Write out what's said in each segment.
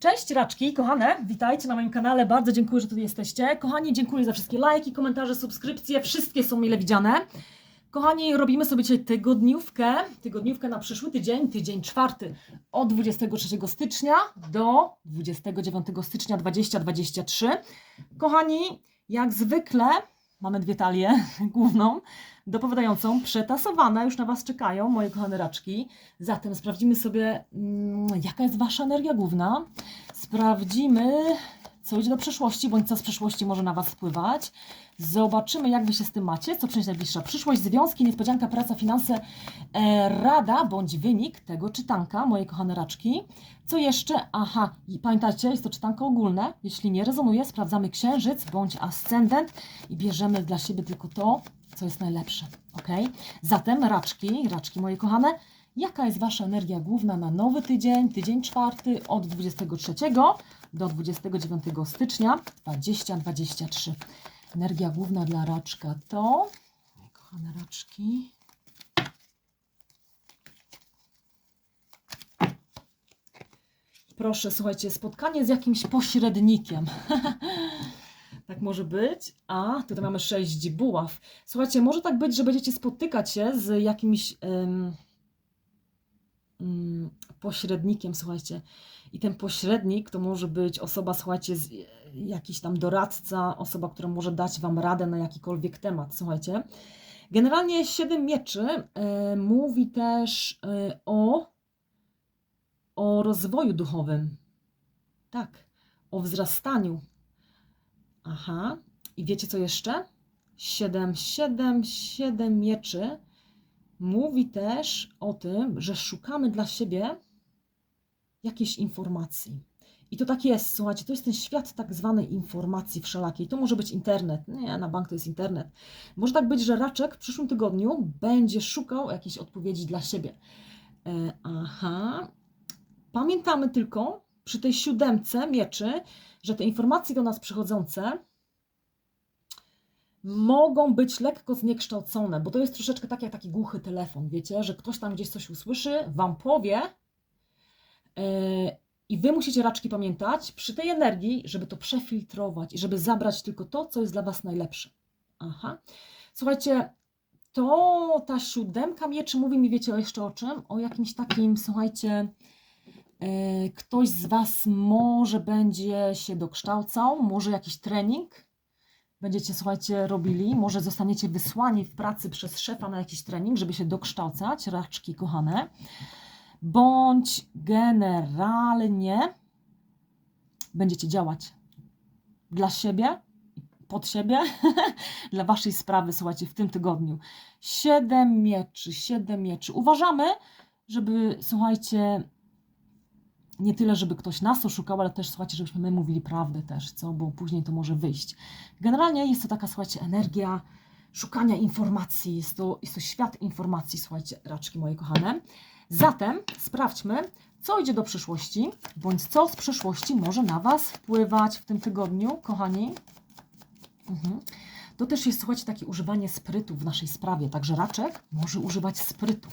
Cześć raczki, kochane, witajcie na moim kanale, bardzo dziękuję, że tu jesteście. Kochani, dziękuję za wszystkie lajki, komentarze, subskrypcje, wszystkie są mile widziane. Kochani, robimy sobie dzisiaj tygodniówkę, tygodniówkę na przyszły tydzień, tydzień czwarty, od 23 stycznia do 29 stycznia 2023. Kochani, jak zwykle mamy dwie talie, główną, dopowiadającą, przetasowane, już na Was czekają, moje kochane raczki. Zatem sprawdzimy sobie, mm, jaka jest Wasza energia główna. Sprawdzimy, co idzie do przeszłości, bądź co z przeszłości może na Was wpływać. Zobaczymy, jak Wy się z tym macie, co przyniesie najbliższa przyszłość, związki, niespodzianka, praca, finanse, e, rada bądź wynik tego czytanka, moje kochane raczki. Co jeszcze? Aha, i pamiętajcie, jest to czytanko ogólne. Jeśli nie rezonuje, sprawdzamy księżyc bądź ascendent i bierzemy dla siebie tylko to, co jest najlepsze. Ok? Zatem raczki, raczki moje kochane, jaka jest Wasza energia główna na nowy tydzień, tydzień czwarty od 23 do 29 stycznia 2023. Energia główna dla raczka to, kochane raczki, proszę, słuchajcie, spotkanie z jakimś pośrednikiem. tak może być. A, tutaj mamy sześć buław. Słuchajcie, może tak być, że będziecie spotykać się z jakimś pośrednikiem, słuchajcie. I ten pośrednik to może być osoba, słuchajcie, jakiś tam doradca, osoba, która może dać Wam radę na jakikolwiek temat, słuchajcie. Generalnie siedem mieczy e, mówi też e, o o rozwoju duchowym. Tak, o wzrastaniu. Aha, i wiecie co jeszcze? Siedem, siedem, siedem mieczy mówi też o tym, że szukamy dla siebie jakiejś informacji. I to tak jest, słuchajcie, to jest ten świat tak zwanej informacji wszelakiej. To może być internet, nie, na bank to jest internet. Może tak być, że Raczek w przyszłym tygodniu będzie szukał jakiejś odpowiedzi dla siebie. E, aha, Pamiętamy tylko przy tej siódemce mieczy, że te informacje do nas przychodzące mogą być lekko zniekształcone, bo to jest troszeczkę tak jak taki głuchy telefon, wiecie, że ktoś tam gdzieś coś usłyszy, wam powie yy, i wy musicie raczki pamiętać przy tej energii, żeby to przefiltrować i żeby zabrać tylko to, co jest dla was najlepsze. Aha. Słuchajcie, to ta siódemka mieczy mówi mi, wiecie jeszcze o czym? O jakimś takim, słuchajcie, E, ktoś z Was może będzie się dokształcał, może jakiś trening będziecie, słuchajcie, robili, może zostaniecie wysłani w pracy przez szefa na jakiś trening, żeby się dokształcać, raczki kochane, bądź generalnie będziecie działać dla siebie, pod siebie, dla Waszej sprawy, słuchajcie, w tym tygodniu. Siedem mieczy, siedem mieczy. Uważamy, żeby, słuchajcie, nie tyle, żeby ktoś nas oszukał, ale też, słuchajcie, żebyśmy my mówili prawdę też, co, bo później to może wyjść. Generalnie jest to taka, słuchajcie, energia szukania informacji, jest to, jest to świat informacji, słuchajcie, raczki moje kochane. Zatem sprawdźmy, co idzie do przyszłości, bądź co z przyszłości może na Was wpływać w tym tygodniu, kochani. Mhm. To też jest, słuchajcie, takie używanie sprytu w naszej sprawie, także raczek może używać sprytu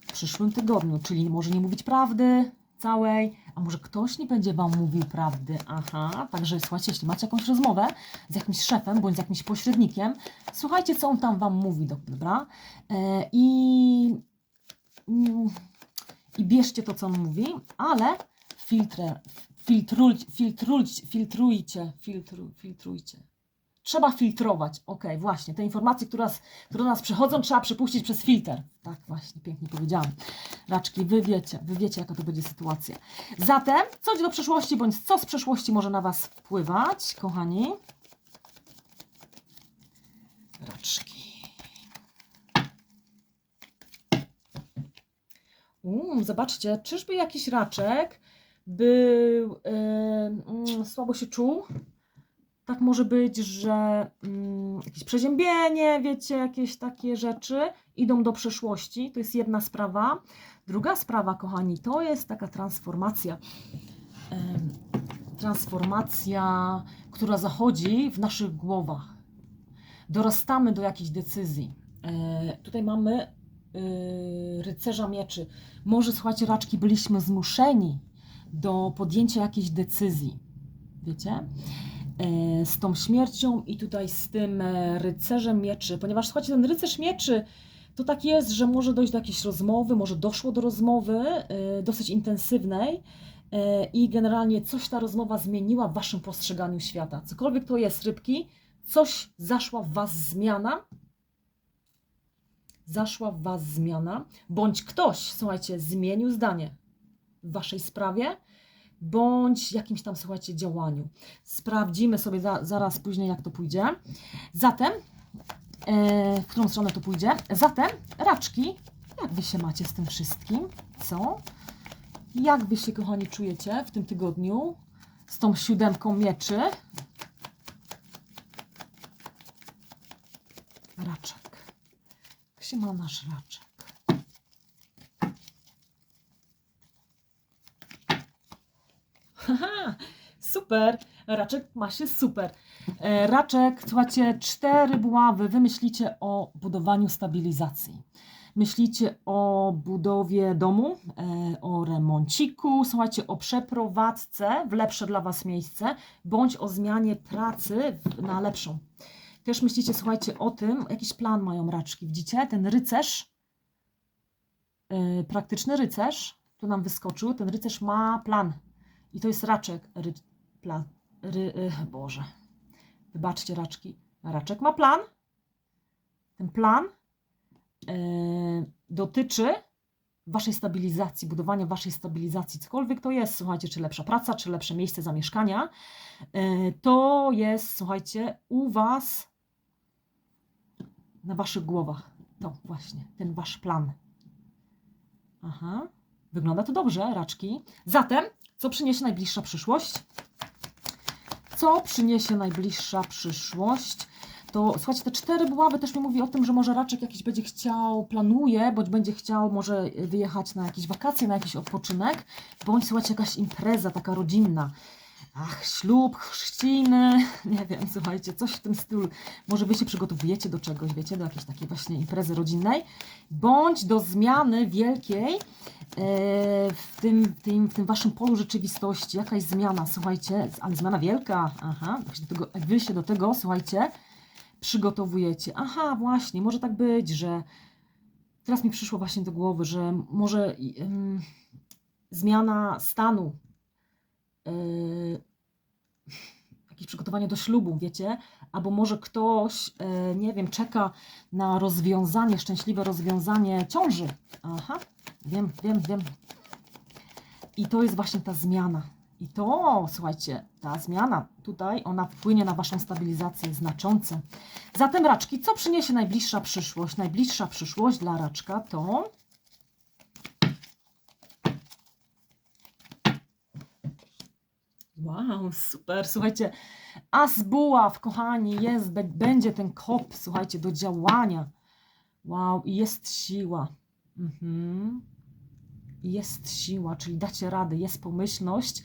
w przyszłym tygodniu, czyli może nie mówić prawdy, całej, a może ktoś nie będzie Wam mówił prawdy, aha, także słuchajcie, jeśli macie jakąś rozmowę z jakimś szefem bądź z jakimś pośrednikiem, słuchajcie, co on tam Wam mówi, dobra, e, i, i bierzcie to, co on mówi, ale filtrę, filtruj, filtruj, filtrujcie, filtru, filtrujcie. Trzeba filtrować. Ok, właśnie. Te informacje, które, nas, które nas przychodzą, trzeba przepuścić przez filtr. Tak, właśnie, pięknie powiedziałam. Raczki, wy wiecie, wy wiecie, jaka to będzie sytuacja. Zatem, co idzie do przeszłości, bądź co z przeszłości może na Was wpływać, kochani? Raczki. Um, zobaczcie, czyżby jakiś raczek był, yy, słabo się czuł? Tak może być, że mm, jakieś przeziębienie, wiecie, jakieś takie rzeczy idą do przeszłości. To jest jedna sprawa. Druga sprawa, kochani, to jest taka transformacja. transformacja, która zachodzi w naszych głowach. Dorastamy do jakiejś decyzji. E, tutaj mamy e, rycerza mieczy. Może, słuchajcie, raczki, byliśmy zmuszeni do podjęcia jakiejś decyzji. Wiecie? E, Z tą śmiercią i tutaj z tym e, rycerzem mieczy, ponieważ słuchajcie, ten rycerz mieczy to tak jest, że może dojść do jakiejś rozmowy, może doszło do rozmowy e, dosyć intensywnej i generalnie coś ta rozmowa zmieniła w waszym postrzeganiu świata. Cokolwiek to jest, rybki, coś zaszła w was zmiana, zaszła w was zmiana, bądź ktoś, słuchajcie, zmienił zdanie w waszej sprawie, bądź jakimś tam, słuchajcie, działaniu. Sprawdzimy sobie za, zaraz później, jak to pójdzie. Zatem, e, w którą stronę to pójdzie? Zatem, raczki, jak wy się macie z tym wszystkim? Co? Jak wy się, kochani, czujecie w tym tygodniu z tą siódemką mieczy? Raczek. Jak się ma nasz raczek? Super. Raczek ma się super. E, Raczek, słuchajcie, cztery buławy. Wy myślicie o budowaniu stabilizacji. Myślicie o budowie domu, e, o remonciku, słuchajcie, o przeprowadzce w lepsze dla Was miejsce, bądź o zmianie pracy na lepszą. Też myślicie, słuchajcie, o tym, jakiś plan mają raczki. Widzicie, ten rycerz, e, praktyczny rycerz, tu nam wyskoczył, ten rycerz ma plan. I to jest raczek. Ry, plan, ry, y, Boże. Wybaczcie, raczki. Raczek ma plan. Ten plan y, dotyczy waszej stabilizacji, budowania waszej stabilizacji. Cokolwiek to jest, słuchajcie, czy lepsza praca, czy lepsze miejsce zamieszkania. Y, to jest, słuchajcie, u was na waszych głowach. To właśnie, ten wasz plan. Aha. Wygląda to dobrze, raczki. Zatem co przyniesie najbliższa przyszłość? Co przyniesie najbliższa przyszłość? To słuchajcie, te cztery buławy też mi mówi o tym, że może raczek jakiś będzie chciał, planuje, bądź będzie chciał może wyjechać na jakieś wakacje, na jakiś odpoczynek, bądź słuchajcie, jakaś impreza taka rodzinna. Ach, ślub, chrzciny, nie wiem, słuchajcie, coś w tym stylu. Może wy się przygotowujecie do czegoś, wiecie, do jakiejś takiej właśnie imprezy rodzinnej, bądź do zmiany wielkiej, w tym, tym, w tym waszym polu rzeczywistości, jakaś zmiana, słuchajcie, ale zmiana wielka, aha, wy się do tego, wy się do tego, słuchajcie, przygotowujecie. Aha, właśnie, może tak być, że teraz mi przyszło właśnie do głowy, że może zmiana stanu, yy, jakieś przygotowanie do ślubu, wiecie, albo może ktoś, yy, nie wiem, czeka na rozwiązanie, szczęśliwe rozwiązanie ciąży. Aha, Wiem, wiem, wiem. I to jest właśnie ta zmiana. I to, słuchajcie, ta zmiana tutaj, ona wpłynie na Waszą stabilizację znacząco. Zatem raczki, co przyniesie najbliższa przyszłość? Najbliższa przyszłość dla raczka to... Wow, super, słuchajcie, as buław, kochani, jest, będzie ten kop, słuchajcie, do działania. Wow, i jest siła. Mhm jest siła, czyli dacie radę, jest pomyślność,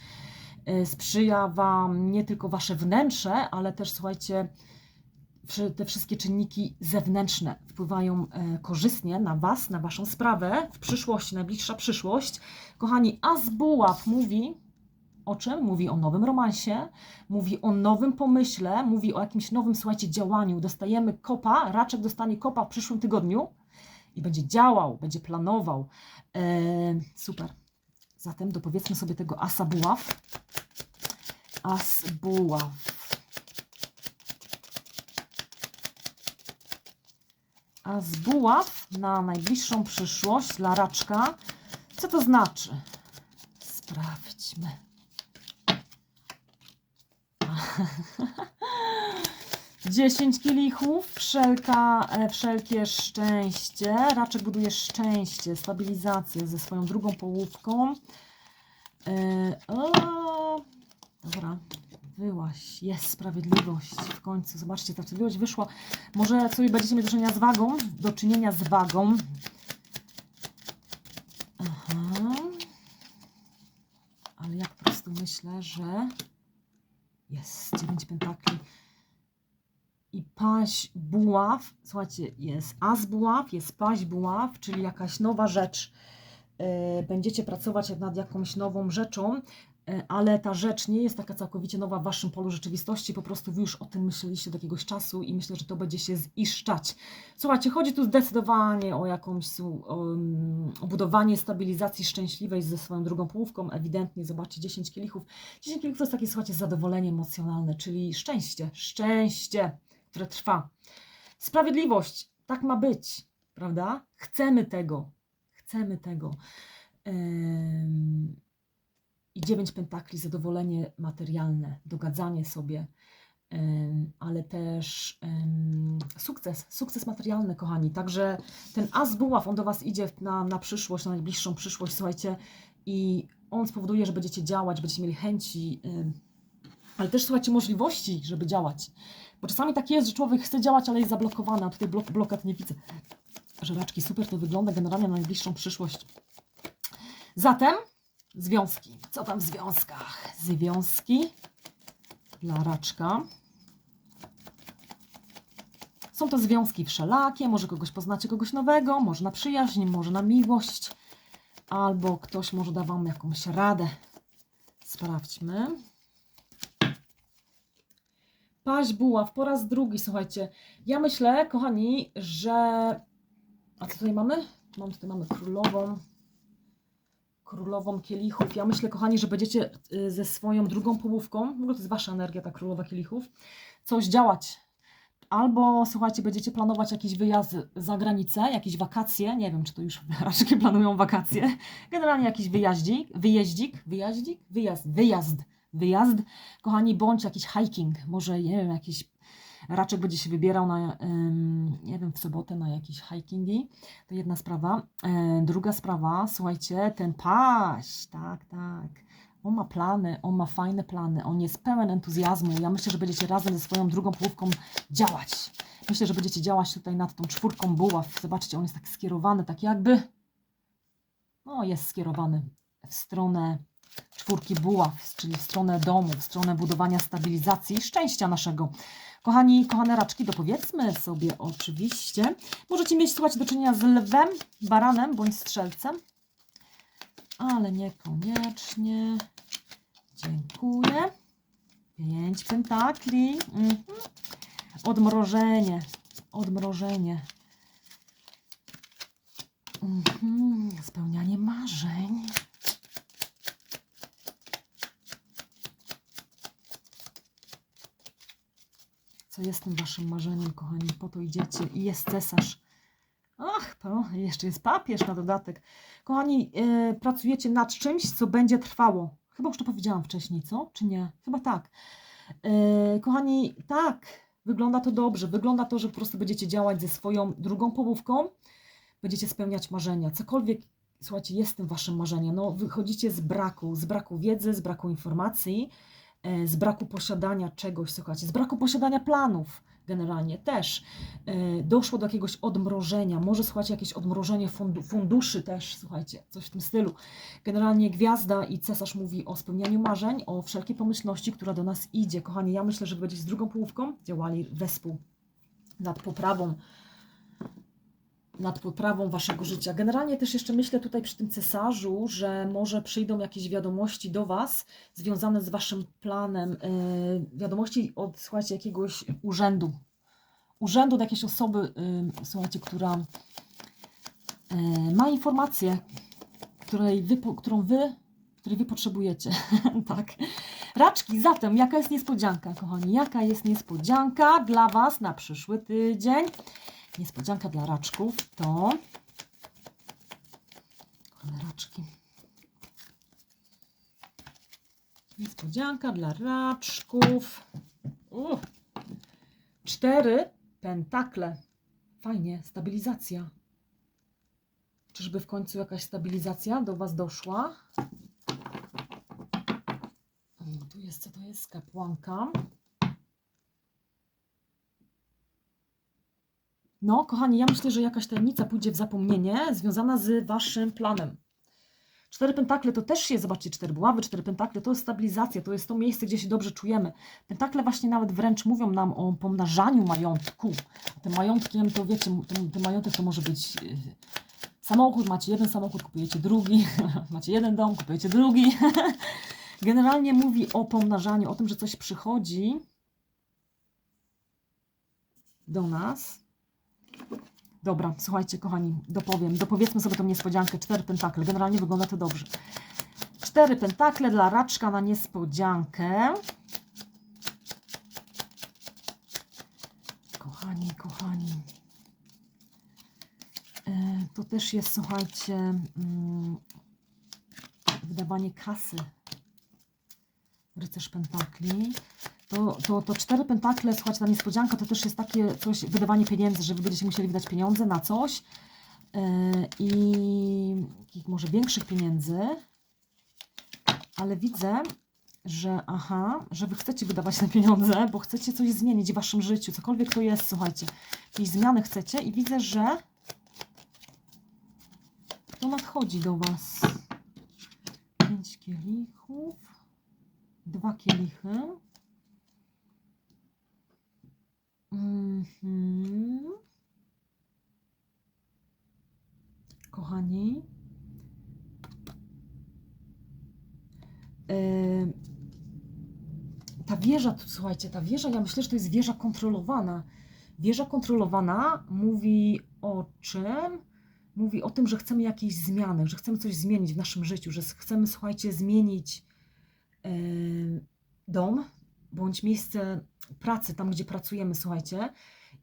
y, sprzyja Wam nie tylko Wasze wnętrze, ale też słuchajcie, te wszystkie czynniki zewnętrzne wpływają e, korzystnie na Was, na Waszą sprawę w przyszłości, najbliższa przyszłość. Kochani, As Buław mówi o czym? Mówi o nowym romansie, mówi o nowym pomyśle, mówi o jakimś nowym, słuchajcie, działaniu. Dostajemy kopa, raczek dostanie kopa w przyszłym tygodniu i będzie działał, będzie planował. E, super. Zatem dopowiedzmy sobie tego asa buław. As buław. Buław na najbliższą przyszłość dla raczka. Co to znaczy? Sprawdźmy. 10 kielichów, wszelka, e, wszelkie szczęście. Raczek buduje szczęście, stabilizację ze swoją drugą połówką. E, o, dobra, wyłaś, jest sprawiedliwość w końcu. Zobaczcie, ta sprawiedliwość wyszła. Może sobie będziecie mieli do czynienia z wagą, do czynienia z wagą. Aha. Ale jak po prostu myślę, że jest 9 pentakli i paź buław, słuchajcie, jest as buław, jest paź buław, czyli jakaś nowa rzecz, e, będziecie pracować nad jakąś nową rzeczą, e, ale ta rzecz nie jest taka całkowicie nowa w waszym polu rzeczywistości, po prostu wy już o tym myśleliście od jakiegoś czasu i myślę, że to będzie się ziszczać. Słuchajcie, chodzi tu zdecydowanie o jakąś o, mm, budowanie stabilizacji szczęśliwej ze swoją drugą połówką, ewidentnie, zobaczcie, 10 kielichów. 10 kielichów to jest takie, słuchajcie, zadowolenie emocjonalne, czyli szczęście, szczęście, które trwa. Sprawiedliwość, tak ma być, prawda? Chcemy tego, chcemy tego. I dziewięć pentakli, zadowolenie materialne, dogadzanie sobie, ale też sukces, sukces materialny, kochani. Także ten as buław, on do Was idzie na, na przyszłość, na najbliższą przyszłość, słuchajcie, i on spowoduje, że będziecie działać, będziecie mieli chęci, ale też słuchajcie możliwości, żeby działać. Bo czasami tak jest, że człowiek chce działać, ale jest zablokowany, a tutaj blok, blokad nie widzę. Żelaczki, super to wygląda generalnie na najbliższą przyszłość. Zatem związki. Co tam w związkach? Związki dla raczka. Są to związki wszelakie, może kogoś poznacie, kogoś nowego, może na przyjaźń, może na miłość, albo ktoś może da Wam jakąś radę. Sprawdźmy. Paź buław po raz drugi, słuchajcie. Ja myślę, kochani, że. A co tutaj mamy? Mam tutaj mamy królową. Królową kielichów. Ja myślę, kochani, że będziecie y, ze swoją drugą połówką, w ogóle to jest wasza energia, ta królowa kielichów, coś działać. Albo słuchajcie, będziecie planować jakiś wyjazd za granicę, jakieś wakacje. Nie wiem, czy to już raczej planują wakacje. Generalnie jakiś wyjaździk, wyjeździk, wyjaździk, wyjazd, wyjazd, wyjazd. Kochani, bądź jakiś hiking, może nie wiem, jakiś raczek będzie się wybierał na, nie wiem, w sobotę na jakieś hikingi. To jedna sprawa. E, druga sprawa, słuchajcie, ten paś, tak, tak. On ma plany, on ma fajne plany, on jest pełen entuzjazmu. Ja myślę, że będziecie razem ze swoją drugą połówką działać. Myślę, że będziecie działać tutaj nad tą czwórką buław. Zobaczcie, on jest tak skierowany, tak jakby, no jest skierowany w stronę czwórki buław, czyli w stronę domu, w stronę budowania stabilizacji i szczęścia naszego. Kochani, kochane raczki, dopowiedzmy sobie oczywiście. Możecie mieć, słuchajcie, do czynienia z lwem, baranem bądź strzelcem, ale niekoniecznie. Dziękuję. Pięć pentakli. Mhm. Odmrożenie. Odmrożenie. Mhm. Spełnianie marzeń. Co jest tym waszym marzeniem, kochani? Po to idziecie. I jest cesarz. Ach, to jeszcze jest papież na dodatek. Kochani, yy, pracujecie nad czymś, co będzie trwało. Chyba już to powiedziałam wcześniej, co? Czy nie? Chyba tak. Yy, kochani, tak, wygląda to dobrze. Wygląda to, że po prostu będziecie działać ze swoją drugą połówką. Będziecie spełniać marzenia. Cokolwiek, słuchajcie, jest tym waszym marzeniem. No, wychodzicie z braku, z braku wiedzy, z braku informacji, z braku posiadania czegoś, słuchajcie, z braku posiadania planów generalnie też. E, Doszło do jakiegoś odmrożenia, może słuchajcie, jakieś odmrożenie fundu, funduszy też, słuchajcie, coś w tym stylu. Generalnie gwiazda i cesarz mówi o spełnianiu marzeń, o wszelkiej pomyślności, która do nas idzie. Kochani, ja myślę, że będziecie z drugą połówką działali wespół nad poprawą nad poprawą waszego życia. Generalnie też jeszcze myślę tutaj przy tym cesarzu, że może przyjdą jakieś wiadomości do was związane z waszym planem. Yy, wiadomości od, słuchajcie, jakiegoś urzędu. Urzędu od jakiejś osoby, yy, słuchajcie, która yy, ma informację, której wy, którą wy, której wy potrzebujecie. tak. Raczki, zatem jaka jest niespodzianka, kochani? Jaka jest niespodzianka dla was na przyszły tydzień? Niespodzianka dla raczków to. Kochane raczki. Niespodzianka dla raczków. Uff. Cztery pentakle. Fajnie, stabilizacja. Czyżby w końcu jakaś stabilizacja do Was doszła? Tu jest, co to jest? Kapłanka. No, kochani, ja myślę, że jakaś tajemnica pójdzie w zapomnienie związana z waszym planem. Cztery pentakle to też jest, zobaczcie, cztery buławy, cztery pentakle to jest stabilizacja, to jest to miejsce, gdzie się dobrze czujemy. Pentakle właśnie nawet wręcz mówią nam o pomnażaniu majątku. Tym majątkiem to wiecie, tym, tym majątek to może być yy, Samochód, macie jeden samochód, kupujecie drugi, macie jeden dom, kupujecie drugi. Generalnie mówi o pomnażaniu, o tym, że coś przychodzi do nas. Dobra, słuchajcie, kochani, dopowiem, dopowiedzmy sobie tą niespodziankę. Cztery pentakle. Generalnie wygląda to dobrze. Cztery pentakle dla raczka na niespodziankę. Kochani, kochani. E, To też jest, słuchajcie, mm, wydawanie kasy. Rycerz pentakli. To, to, to cztery pentakle, słuchajcie, ta niespodzianka to też jest takie coś, wydawanie pieniędzy, że wy będziecie musieli wydać pieniądze na coś e, i takich może większych pieniędzy, ale widzę, że aha, że wy chcecie wydawać te pieniądze, bo chcecie coś zmienić w waszym życiu, cokolwiek to jest, słuchajcie, jakieś zmiany chcecie i widzę, że to nadchodzi do was. Pięć kielichów, dwa kielichy. Mhm. Kochani. Ym, Ta wieża, tu, słuchajcie, ta wieża, ja myślę, że to jest wieża kontrolowana. Wieża kontrolowana mówi o czym? Mówi o tym, że chcemy jakieś zmiany, że chcemy coś zmienić w naszym życiu, że chcemy, słuchajcie, zmienić yy, dom bądź miejsce pracy, tam gdzie pracujemy, słuchajcie.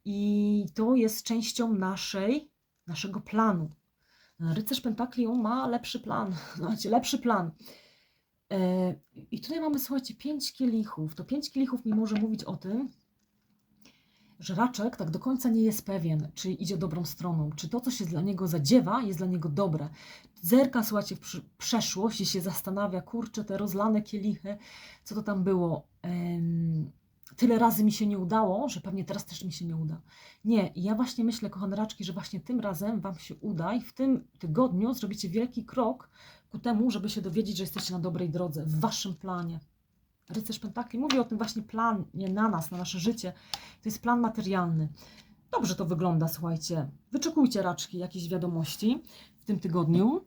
I to jest częścią naszej, naszego planu. Rycerz Pentakli, ma lepszy plan, słuchajcie, lepszy plan. E, I tutaj mamy, słuchajcie, pięć kielichów. To pięć kielichów mi może mówić o tym, że raczek tak do końca nie jest pewien, czy idzie dobrą stroną, czy to, co się dla niego zadziewa, jest dla niego dobre. Zerka, słuchajcie, w przeszłość i się zastanawia, kurczę, te rozlane kielichy, co to tam było. Tyle razy mi się nie udało, że pewnie teraz też mi się nie uda. Nie, ja właśnie myślę, kochane raczki, że właśnie tym razem Wam się uda i w tym tygodniu zrobicie wielki krok ku temu, żeby się dowiedzieć, że jesteście na dobrej drodze, w Waszym planie. Rycerz Pentakli mówi o tym właśnie planie na nas, na nasze życie. To jest plan materialny. Dobrze to wygląda, słuchajcie. Wyczekujcie raczki, jakieś wiadomości w tym tygodniu.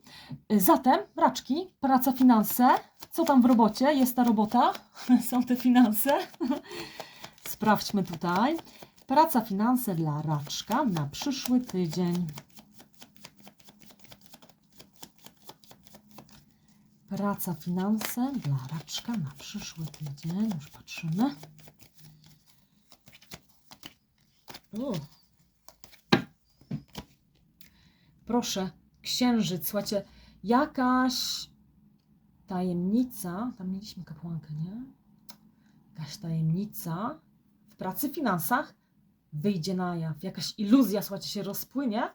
Zatem, raczki, praca, finanse. Co tam w robocie? Jest ta robota? Są te finanse? Sprawdźmy tutaj. Praca, finanse dla raczka na przyszły tydzień. Praca, finanse dla raczka na przyszły tydzień. Już patrzymy. U. Proszę, księżyc, słuchajcie, jakaś tajemnica, tam mieliśmy kapłankę, nie? Jakaś tajemnica w pracy, finansach wyjdzie na jaw. Jakaś iluzja, słuchajcie, się rozpłynie.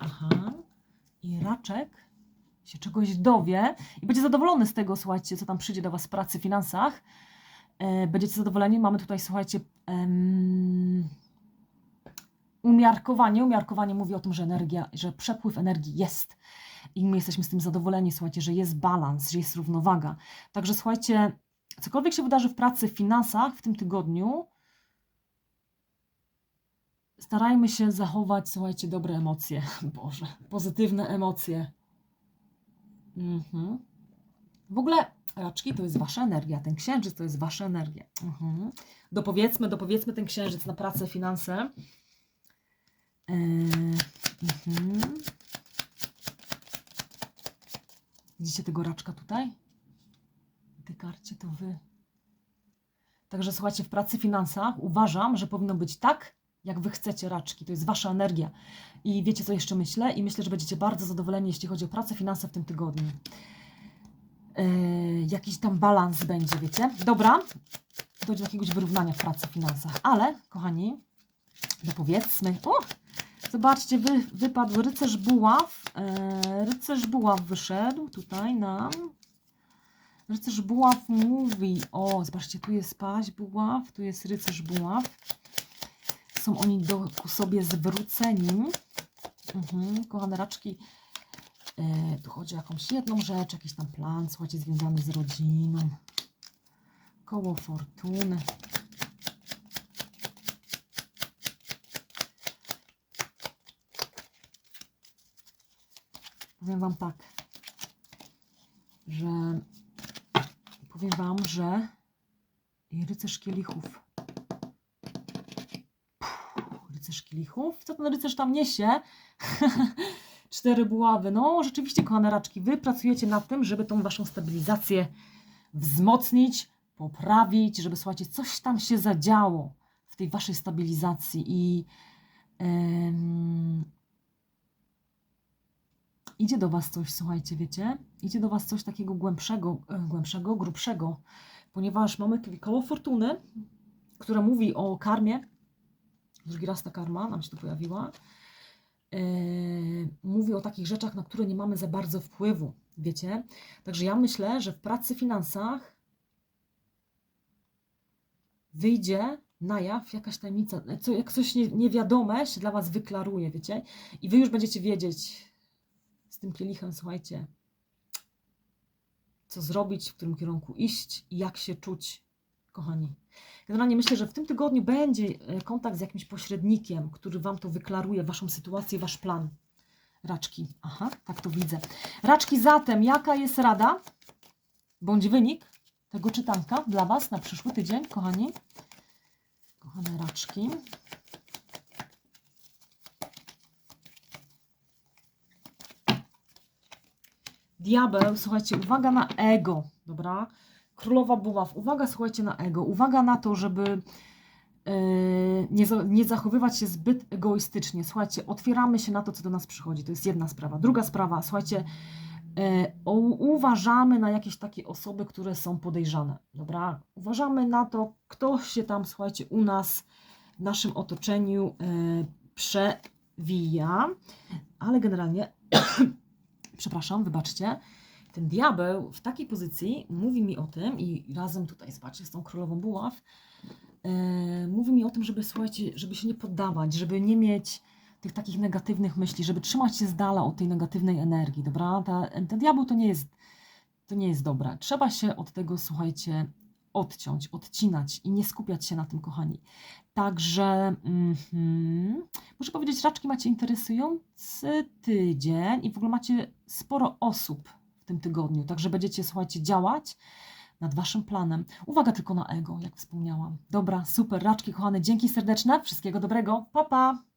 Aha. I raczek się czegoś dowie i będzie zadowolony z tego, słuchajcie, co tam przyjdzie do Was w pracy, finansach. E, Będziecie zadowoleni. Mamy tutaj, słuchajcie, em, umiarkowanie. Umiarkowanie mówi o tym, że energia, że przepływ energii jest. I my jesteśmy z tym zadowoleni, słuchajcie, że jest balans, że jest równowaga. Także słuchajcie, cokolwiek się wydarzy w pracy, w finansach w tym tygodniu, starajmy się zachować, słuchajcie, dobre emocje. Boże, pozytywne emocje. Mhm. W ogóle raczki to jest wasza energia, ten księżyc to jest wasza energia. Mhm. Dopowiedzmy, dopowiedzmy ten księżyc na pracę, finanse. Yy, mhm. Widzicie tego raczka tutaj? W tej karcie to wy. Także słuchajcie, w pracy, finansach uważam, że powinno być tak, jak wy chcecie raczki. To jest wasza energia. I wiecie, co jeszcze myślę? I myślę, że będziecie bardzo zadowoleni, jeśli chodzi o pracę, finanse w tym tygodniu. Yy, jakiś tam balans będzie, wiecie? Dobra, dojdzie do jakiegoś wyrównania w pracy, finansach. Ale, kochani, no powiedzmy, o, zobaczcie, wy, wypadł rycerz buław. Yy, rycerz buław wyszedł tutaj nam. Rycerz buław mówi, o, zobaczcie, tu jest paź buław, tu jest rycerz buław. Są oni do, ku sobie zwróceni. Mhm, kochane raczki, e, tu chodzi o jakąś jedną rzecz, jakiś tam plan, słuchajcie, związany z rodziną. Koło fortuny. powiem Wam tak, że powiem Wam, że rycerz kielichów. Puh, rycerz kielichów? Co ten rycerz tam niesie? Cztery buławy. No, rzeczywiście, kochane raczki, wy pracujecie nad tym, żeby tą waszą stabilizację wzmocnić, poprawić, żeby, słuchajcie, coś tam się zadziało w tej waszej stabilizacji i idzie do was coś, słuchajcie, wiecie? Idzie do was coś takiego głębszego, e, głębszego, grubszego, ponieważ mamy koło fortuny, które mówi o karmie. Drugi raz ta karma nam się tu pojawiła. Yy, mówi o takich rzeczach, na które nie mamy za bardzo wpływu, wiecie? Także ja myślę, że w pracy, finansach wyjdzie na jaw jakaś tajemnica, co, jak coś nie, niewiadome się dla Was wyklaruje, wiecie? I Wy już będziecie wiedzieć z tym kielichem, słuchajcie, co zrobić, w którym kierunku iść i jak się czuć, kochani. Generalnie myślę, że w tym tygodniu będzie e, kontakt z jakimś pośrednikiem, który Wam to wyklaruje, Waszą sytuację, Wasz plan. Raczki. Aha, tak to widzę. Raczki, zatem jaka jest rada, bądź wynik tego czytanka dla Was na przyszły tydzień, kochani? Kochane raczki. Diabeł, słuchajcie, uwaga na ego, dobra? Królowa buław, uwaga, słuchajcie, na ego. Uwaga na to, żeby e, nie, nie zachowywać się zbyt egoistycznie. Słuchajcie, otwieramy się na to, co do nas przychodzi. To jest jedna sprawa. Druga sprawa, słuchajcie, e, uważamy na jakieś takie osoby, które są podejrzane, dobra? Uważamy na to, kto się tam, słuchajcie, u nas, w naszym otoczeniu e, przewija, ale generalnie, przepraszam, wybaczcie, ten diabeł w takiej pozycji mówi mi o tym i razem tutaj, zobaczcie, z tą królową buław, e, mówi mi o tym, żeby, słuchajcie, żeby się nie poddawać, żeby nie mieć tych takich negatywnych myśli, żeby trzymać się z dala od tej negatywnej energii, dobra? Ta, ten diabeł to nie jest, to nie jest dobre. Trzeba się od tego, słuchajcie, odciąć, odcinać i nie skupiać się na tym, kochani. Także, mhm, muszę powiedzieć, raczki macie interesujący tydzień i w ogóle macie sporo osób tym tygodniu, także będziecie, słuchajcie, działać nad waszym planem. Uwaga tylko na ego, jak wspomniałam. Dobra, super, raczki kochane, dzięki serdeczne, wszystkiego dobrego, pa pa!